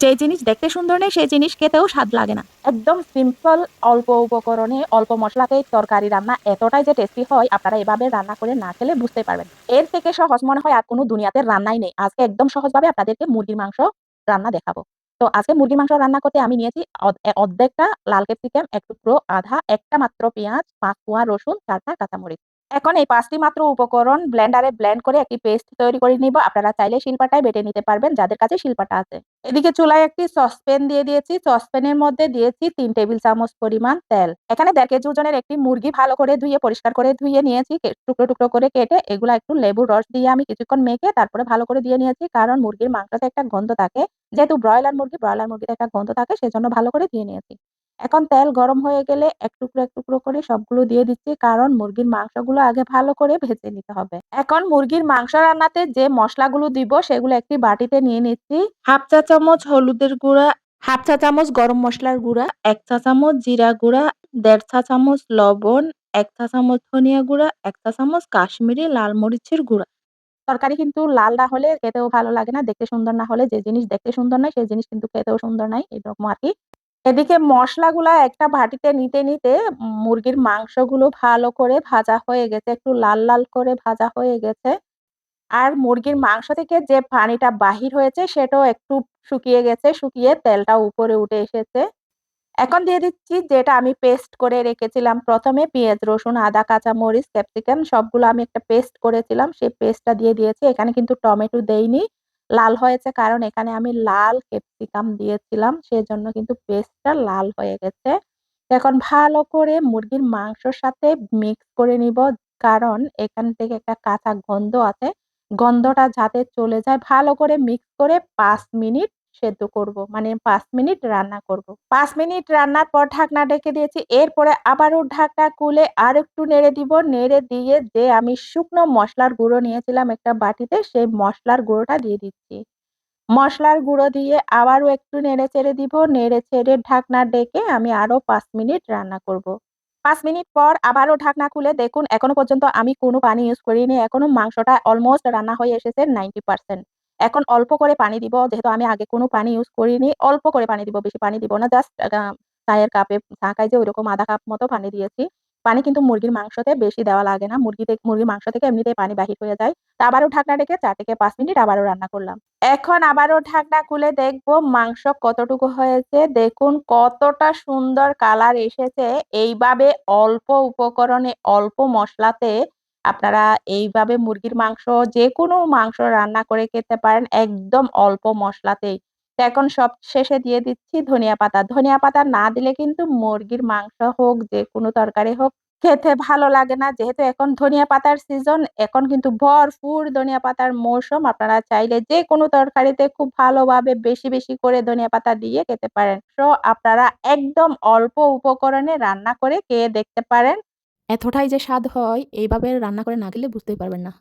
যে জিনিস দেখতে সুন্দর নেই, সেই জিনিস খেতেও স্বাদ লাগে না। একদম সিম্পল অল্প উপকরণে অল্প মশলাতেই তরকারি রান্না এতটাই যে টেস্টি হয়, আপনারা এভাবে রান্না করে না খেলে বুঝতে পারবেন। এর থেকে সহজ মনে হয় আর কোনো দুনিয়াতে রান্নাই নেই। আজকে একদম সহজভাবে আপনাদেরকে মুরগির মাংস রান্না দেখাবো। তো আজকে মুরগির মাংস রান্না করতে আমি নিয়েছি অর্ধেকটা লাল ক্যাপসিকাম, এক টুকরো আধা, একটা মাত্র পেঁয়াজ, পাঁচ কোয়া রসুন, চারটা কাঁচামরিচ। এখন এই পাঁচটি মাত্র উপকরণ ব্লেন্ডারে ব্লেন্ড করে একটি পেস্ট তৈরি করে নিব। আপনারা চাইলে শিল্পাটায় বেটে নিতে পারবেন যাদের কাছে শিল্পাটা আছে। এদিকে চুলায় একটি সসপ্যান দিয়ে দিয়েছি। সসপ্যানের মধ্যে দিয়েছি তিন টেবিল চামচ পরিমাণ তেল। এখানে দেড় কেজি ওজনের একটি মুরগি ভালো করে ধুয়ে, পরিষ্কার করে ধুয়ে নিয়েছি। টুকরো টুকরো করে কেটে এগুলা একটু লেবুর রস দিয়ে আমি কিছুক্ষণ মেখে তারপরে ভালো করে দিয়ে নিয়েছি। কারণ মুরগির মাংসতে একটা গন্ধ থাকে। যেহেতু ব্রয়লার মুরগি, ব্রয়লার মুরগিতে একটা গন্ধ থাকে, সেজন্য ভালো করে দিয়ে নিয়েছি। এখন তেল গরম হয়ে গেলে এক টুকরো এক টুকরো করে সবগুলো দিয়ে দিচ্ছি। কারণ মুরগির মাংসগুলো আগে ভালো করে ভেজে নিতে হবে। এখন মুরগির মাংস রান্নাতে যে মশলাগুলো দিব, সেগুলো একটি বাটিতে নিয়ে নিচ্ছি। হাফ চা চামচ হলুদের গুঁড়া, হাফ চা চামচ গরম মশলার গুঁড়া, এক চা চামচ জিরা গুঁড়া, দেড় চা চামচ লবণ, এক চা চামচ ধনিয়া গুঁড়া, এক চা চামচ কাশ্মীরি লাল মরিচের গুঁড়া। তরকারি কিন্তু লাল না হলে খেতেও ভালো লাগে না, দেখতে সুন্দর না হলে যে জিনিস দেখতে সুন্দর নয় সেই জিনিস কিন্তু খেতেও সুন্দর নয় এরকম আর কি। এদিকে মশলাগুলা একটা ভাটিতে নিতে নিতে মুরগির মাংসগুলো ভালো করে ভাজা হয়ে গেছে, একটু লাল লাল করে ভাজা হয়ে গেছে। আর মুরগির মাংস থেকে যে পানিটা বাহির হয়েছে সেটাও একটু শুকিয়ে গেছে, শুকিয়ে তেলটা উপরে উঠে এসেছে। এখন দিয়ে দিচ্ছি যেটা আমি পেস্ট করে রেখেছিলাম প্রথমে, পেঁয়াজ, রসুন, আদা কাঁচা মরিচ ক্যাপসিকাম, সবগুলো আমি একটা পেস্ট করেছিলাম, সেই পেস্টটা দিয়ে দিয়েছি। এখানে কিন্তু টমেটো দেইনি। লাল হয়েছে। কারণ এখানে আমি লাল ক্যাপসিকাম দিয়েছিলাম, সেজন্য কিন্তু পেস্টটা লাল হয়ে গেছে। এখন ভালো করে মুরগির মাংসর সাথে মিক্স করে নিব, কারণ এখান থেকে একটা কাঁচা গন্ধ আছে। গন্ধটা যাতে চলে যায়, ভালো করে মিক্স করে পাঁচ মিনিট সেদ্ধ করব মানে পাঁচ মিনিট রান্না করব। পাঁচ মিনিট রান্নার পর ঢাকনা ঢেকে দিয়েছি। এরপরে আবারও ঢাকনা খুলে আরেকটু নেড়ে দিব। নেড়ে দিয়ে যে আমি শুকনো মশলার গুঁড়ো নিয়েছিলাম একটা বাটিতে, সেই মশলার গুঁড়োটা দিয়ে দিচ্ছি। মশলার গুঁড়ো দিয়ে আবারও একটু নেড়ে চেড়ে দিব। নেড়ে চেড়ে ঢাকনা ডেকে আমি আরও পাঁচ মিনিট রান্না করব। পাঁচ মিনিট পর আবারও ঢাকনা খুলে দেখুন, এখনও পর্যন্ত আমি কোনো পানি ইউজ করিনি। এখনও মাংসটা অলমোস্ট রান্না হয়ে এসেছে 90% এখন অল্প করে পানি দিব। যেহেতু আমি আগে কোনো পানি ইউজ করিনি, অল্প করে পানি দিব। বেশি পানি দিব না। জাস্ট চায়ের কাপে চা খাই যে ওইরকম ১/২ কাপ মতো পানি দিয়েছি। পানি কিন্তু মুরগির মাংসতে বেশি দেওয়া লাগে না। মুরগিতে মুরগির মাংস থেকে এমনিতেই পানি বাহির হয়ে যায়। তো আবারও ঢাকনা ডেকে ৪ থেকে পাঁচ মিনিট আবারও রান্না করলাম। এখন আবারও ঢাকনা খুলে দেখব মাংস কতটুকু হয়েছে। দেখুন কতটা সুন্দর কালার এসেছে। এইভাবে অল্প উপকরণে অল্প মসলাতে আপনারা এইভাবে মুরগির মাংস যেকোনো মাংস রান্না করে খেতে পারেন একদম অল্প মশলাতেই তো এখন সবশেষে দিয়ে দিচ্ছি ধনিয়া পাতা। ধনিয়া পাতা না দিলে কিন্তু মুরগির মাংস হোক, যেকোনো তরকারি হোক খেতে ভালো লাগে না। যেহেতু এখন ধনিয়া পাতার সিজন, এখন কিন্তু ভরপুর ধনিয়া পাতার মৌসুম। আপনারা চাইলে যেকোনো তরকারিতে খুব ভালোভাবে বেশি, বেশি করে ধনিয়া পাতা দিয়ে খেতে পারেন। সো আপনারা একদম অল্প উপকরণে রান্না করে খেয়ে দেখতে পারেন। এতটাই যে স্বাদ হয় এইভাবে রান্না করে না খেলে বুঝতেই পারবেন না।